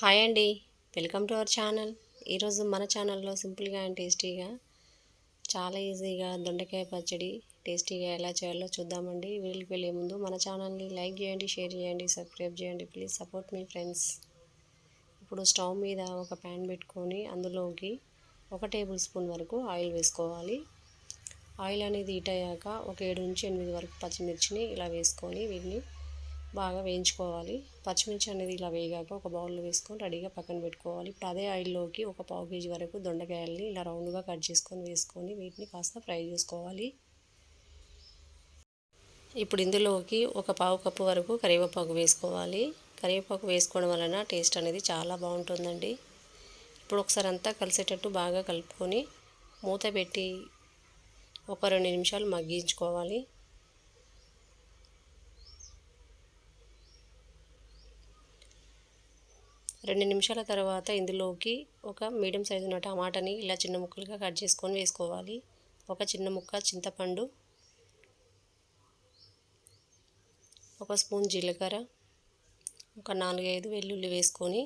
Hi అండి. Welcome to our channel. ఈరోజు మన ఛానల్లో సింపుల్గా అండ్ టేస్టీగా చాలా ఈజీగా దొండకాయ పచ్చడి టేస్టీగా ఎలా చేయాలో చూద్దామండి. వీళ్ళకి వెళ్ళే ముందు మన ఛానల్ని లైక్ చేయండి షేర్ చేయండి సబ్స్క్రైబ్ చేయండి ప్లీజ్ సపోర్ట్ మీ ఫ్రెండ్స్. ఇప్పుడు స్టవ్ మీద ఒక ప్యాన్ పెట్టుకొని అందులోకి ఒక టేబుల్ స్పూన్ వరకు ఆయిల్ వేసుకోవాలి. ఆయిల్ అనేది హీట్ అయ్యాక ఒక ఏడు నుంచి ఎనిమిది వరకు పచ్చిమిర్చిని ఇలా వేసుకొని వీటిని బాగా వేయించుకోవాలి. పచ్చిమిర్చి అనేది ఇలా వేగాక ఒక బౌల్లో వేసుకొని రెడీగా పక్కన పెట్టుకోవాలి. ఇప్పుడు అదే ఆయిల్లోకి ఒక పావు కేజీ వరకు దొండకాయల్ని ఇలా రౌండ్గా కట్ చేసుకొని వేసుకొని వీటిని కాస్త ఫ్రై చేసుకోవాలి. ఇప్పుడు ఇందులోకి ఒక పావు కప్పు వరకు కరివేపాకు వేసుకోవాలి. కరివేపాకు వేసుకోవడం వలన టేస్ట్ అనేది చాలా బాగుంటుందండి. ఇప్పుడు ఒకసారి అంతా కలిసేటట్టు బాగా కలుపుకొని మూత పెట్టి ఒక రెండు నిమిషాలు మగ్గించుకోవాలి. రెండు నిమిషాల తర్వాత ఇందులోకి ఒక మీడియం సైజు ఉన్న టమాటాని ఇలా చిన్న ముక్కలుగా కట్ చేసుకొని వేసుకోవాలి. ఒక చిన్న ముక్క చింతపండు ఒక స్పూన్ జీలకర్ర ఒక నాలుగైదు వెల్లుల్లి వేసుకొని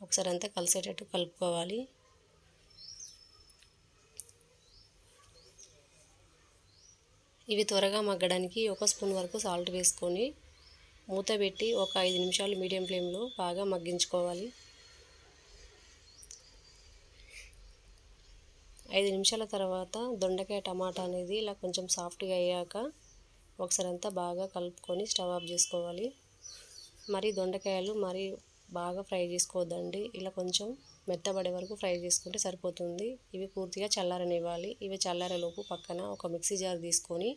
ఒకసారి అంతా కలిసేటట్టు కలుపుకోవాలి. ఇవి త్వరగా మగ్గడానికి ఒక స్పూన్ వరకు సాల్ట్ వేసుకొని మూత పెట్టి ఒక ఐదు నిమిషాలు మీడియం ఫ్లేమ్లో బాగా మగ్గించుకోవాలి. ఐదు నిమిషాల తర్వాత దొండకాయ టమాటా అనేది ఇలా కొంచెం సాఫ్ట్గా అయ్యాక ఒకసారి అంతా బాగా కలుపుకొని స్టవ్ ఆఫ్ చేసుకోవాలి. మరి దొండకాయలు మరి బాగా ఫ్రై చేసుకోవద్దండి. ఇలా కొంచెం మెత్తబడే వరకు ఫ్రై చేసుకుంటే సరిపోతుంది. ఇవి పూర్తిగా చల్లారనివ్వాలి. ఇవి చల్లారేలోపు పక్కన ఒక మిక్సీ జార్ తీసుకొని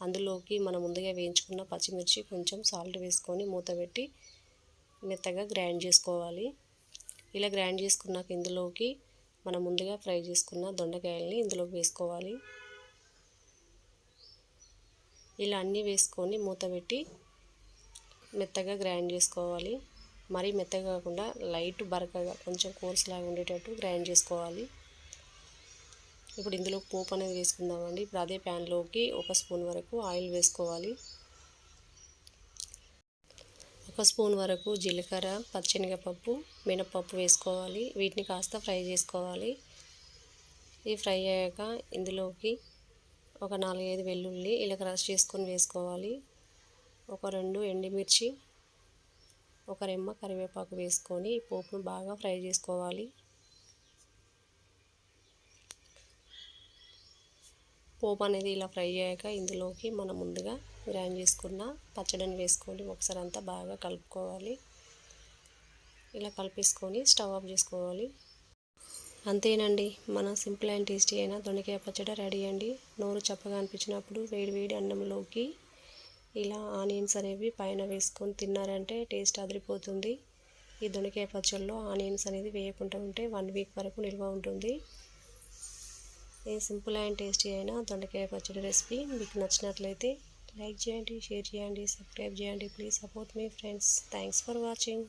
అందులోకి మనం ముందుగా వేయించుకున్న పచ్చిమిర్చి కొంచెం సాల్ట్ వేసుకొని మూత పెట్టి మెత్తగా గ్రైండ్ చేసుకోవాలి. ఇలా గ్రైండ్ చేసుకున్నాక ఇందులోకి మనం ముందుగా ఫ్రై చేసుకున్న దొండకాయల్ని ఇందులోకి వేసుకోవాలి. ఇలా అన్నీ వేసుకొని మూత పెట్టి మెత్తగా గ్రైండ్ చేసుకోవాలి. మరీ మెత్తగా కాకుండా లైట్ బరకగా కొంచెం కోర్స్ లాగా ఉండేటట్టు గ్రైండ్ చేసుకోవాలి. ఇప్పుడు ఇందులో పోపు అనేది వేసుకుందామండి. ఇప్పుడు అదే ప్యాన్లోకి ఒక స్పూన్ వరకు ఆయిల్ వేసుకోవాలి. ఒక స్పూన్ వరకు జీలకర్ర పచ్చెనగపప్పు మినపప్పు వేసుకోవాలి. వీటిని కాస్త ఫ్రై చేసుకోవాలి. ఇవి ఫ్రై అయ్యాక ఇందులోకి ఒక నాలుగైదు వెల్లుల్లి ఇలా క్రష్ చేసుకొని వేసుకోవాలి. ఒక రెండు ఎండుమిర్చి ఒక రెమ్మ కరివేపాకు వేసుకొని పోపును బాగా ఫ్రై చేసుకోవాలి. పోపు అనేది ఇలా ఫ్రై అయ్యాక ఇందులోకి మనం ముందుగా గ్రైండ్ చేసుకున్న పచ్చడిని వేసుకొని ఒకసారి అంతా బాగా కలుపుకోవాలి. ఇలా కలిపేసుకొని స్టవ్ ఆఫ్ చేసుకోవాలి. అంతేనండి మన సింపుల్ అండ్ టేస్టీ అయిన దొండకాయ పచ్చడి రెడీ అండి. నోరు చప్పగా అనిపించినప్పుడు వేడి వేడి అన్నంలోకి ఇలా ఆనియన్స్ అనేవి పైన వేసుకొని తిన్నారంటే టేస్ట్ అదిరిపోతుంది. ఈ దొండకాయ పచ్చడిలో ఆనియన్స్ అనేది వేయకుండా ఉంటే వన్ వీక్ వరకు నిల్వ ఉంటుంది. ఈ సింపుల్ అండ్ టేస్టీ అయిన దొండకాయ పచ్చడి రెసిపీ మీకు నచ్చినట్లయితే లైక్ చేయండి షేర్ చేయండి సబ్స్క్రైబ్ చేయండి. ప్లీజ్ సపోర్ట్ మీ ఫ్రెండ్స్. Thanks for watching.